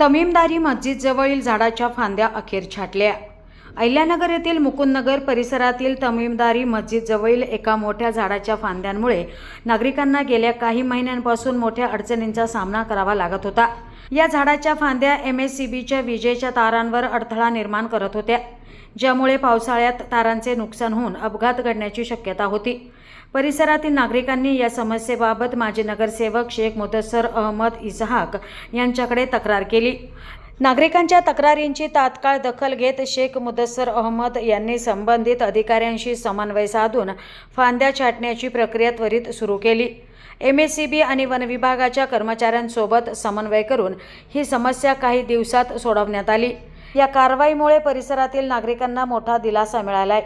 तमीमदारी मस्जिदजवळील झाडाच्या फांद्या अखेर छाटल्या. अहिल्यानगर येथील मुकुंदनगर परिसरातील तमीमदारी मस्जिदजवळील एका मोठ्या झाडाच्या फांद्यांमुळे नागरिकांना गेल्या काही महिन्यांपासून मोठ्या अडचणींचा सामना करावा लागत होता. या झाडाच्या फांद्या एम एस सी बीच्या विजेच्या तारांवर अडथळा निर्माण करत होत्या. ज्यामुळे पावसाळ्यात तारांचे नुकसान होऊन अपघात घडण्याची शक्यता होती. परिसरातील नागरिकांनी या समस्येबाबत माजी नगरसेवक शेख मुदस्सर अहमद इजहाक यांच्याकडे तक्रार केली. नागरिकांच्या तक्रारींची तात्काळ दखल घेत शेख मुदस्सर अहमद यांनी संबंधित अधिकाऱ्यांशी समन्वय साधून फांद्या छाटण्याची प्रक्रिया त्वरित सुरू केली. एम एस सी बी आणि वनविभागाच्या कर्मचाऱ्यांसोबत समन्वय करून ही समस्या काही दिवसात सोडवण्यात आली. या कारवाईमुळे परिसरातील नागरिकांना मोठा दिलासा मिळालाय.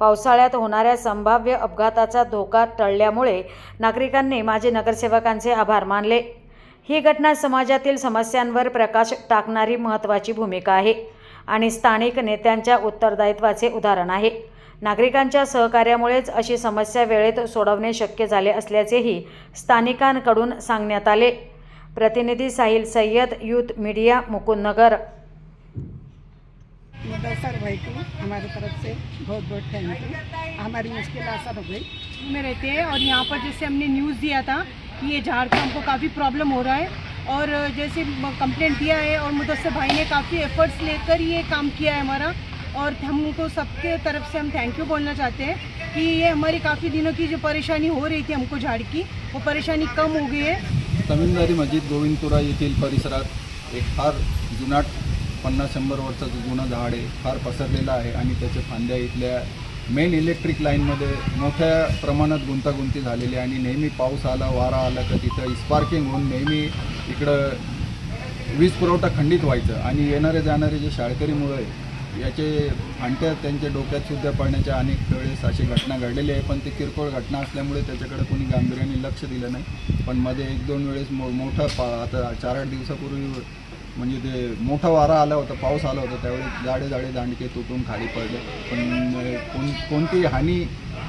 पावसाळ्यात होणाऱ्या संभाव्य अपघाताचा धोका टळल्यामुळे नागरिकांनी माजी नगरसेवकांचे आभार मानले. ही घटना समाजातील समस्यांवर प्रकाश टाकणारी महत्त्वाची भूमिका आहे आणि स्थानिक नेत्यांच्या उत्तरदायित्वाचे उदाहरण आहे. नागरिकांच्या सहकार्यामुळेच अशी समस्या वेळेत सोडवणे शक्य झाले असल्याचेही स्थानिकांकडून सांगण्यात आले. प्रतिनिधी साहिल सय्यद यूथ मीडिया मुकुंदनगर. मुदस्सर भाई को हमारी तरफ़ से बहुत बहुत थैंक यू हमारी मुश्किल आसान हो गई। में रहते हैं और यहाँ पर जैसे हमने न्यूज़ दिया था कि ये झाड़ को काफ़ी प्रॉब्लम हो रहा है और जैसे कंप्लेंट दिया है और मुदस्सर भाई ने काफ़ी एफर्ट्स लेकर ये काम किया है हमारा और हमको सबके तरफ़ से हम थैंक यू बोलना चाहते हैं कि ये हमारी काफ़ी दिनों की जो परेशानी हो रही थी हमको झाड़ की वो परेशानी कम हो गई है। तमिळनाडी मस्जिद गोविंदपुरा येथील परिसरात एक फार जुनाट पन्नास शंभर वर्षाचं जुनं झाड आहे फार पसरलेलं आहे आणि त्याच्या फांद्या इथल्या मेन इलेक्ट्रिक लाईनमध्ये मोठ्या प्रमाणात गुंतागुंती झालेली आहे आणि नेहमी पाऊस आला वारा आला तर तिथं स्पार्किंग होऊन नेहमी इकडं वीज पुरवठा खंडित व्हायचं. आणि येणारे जाणारे जे शाळकरी मुलं आहे याचे फांट्या त्यांच्या डोक्यात सुद्धा पडण्याच्या अनेक वेळेस अशी घटना घडलेली आहे. पण ती किरकोळ घटना असल्यामुळे त्याच्याकडे कोणी गांभीर्याने लक्ष दिलं नाही. पण मध्ये एक दोन वेळेस मो मोठा पा आता चार आठ दिवसापूर्वी म्हणजे ते मोठा वारा आला होता पाऊस आला होता त्यावेळी जाडे जाडे दांडके तुटून खाली पडले. पण कोण कोणतीही हानी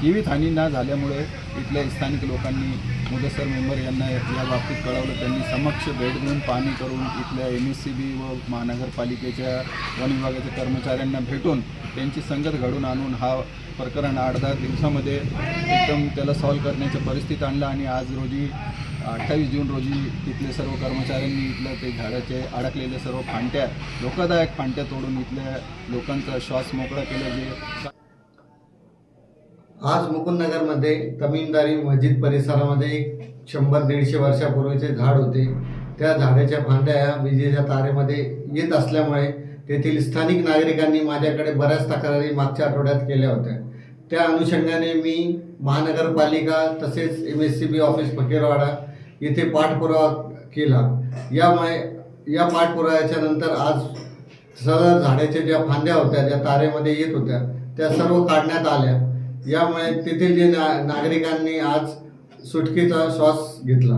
जीवित हानी न झाल्यामुळे इथल्या स्थानिक लोकांनी मुदसर मेंबर यांना या बाबतीत कळवलं. त्यांनी समक्ष भेट देऊन पाहणी करून इथल्या एम एस सी बी व महानगरपालिकेच्या वन विभागाच्या कर्मचाऱ्यांना भेटून त्यांची संगत घडून आणून हा प्रकरण आठ दहा दिवसामध्ये एकदम त्याला सॉल्व करण्याच्या परिस्थितीत आणलं. आणि आज रोजी अठ्ठावीस जून रोजी तिथले सर्व कर्मचाऱ्यांनी इथलं ते झाडाचे अडकलेले सर्व फांट्या धोकादायक फांट्या तोडून इथल्या लोकांचा श्वास मोकळा केला जे आज मुकुंदनगरमध्ये तमीमदारी मस्जिद परिसरामध्ये एक शंभर दीडशे वर्षापूर्वीचे झाड होते. त्या झाडाच्या फांद्या या विजेच्या तारेमध्ये येत असल्यामुळे तेथील स्थानिक नागरिकांनी माझ्याकडे बऱ्याच तक्रारी मागच्या आठवड्यात केल्या होत्या. त्या अनुषंगाने मी महानगरपालिका तसेच M S C B office Fakirwada येथे पाठपुरावा केला. यामुळे या पाठपुराव्याच्या नंतर आज सदर झाडाच्या ज्या फांद्या होत्या ज्या तारेमध्ये येत होत्या त्या सर्व काढण्यात आल्या. यामुळे तेथील जे ना नागरिकांनी आज सुटकेचा श्वास घेतला.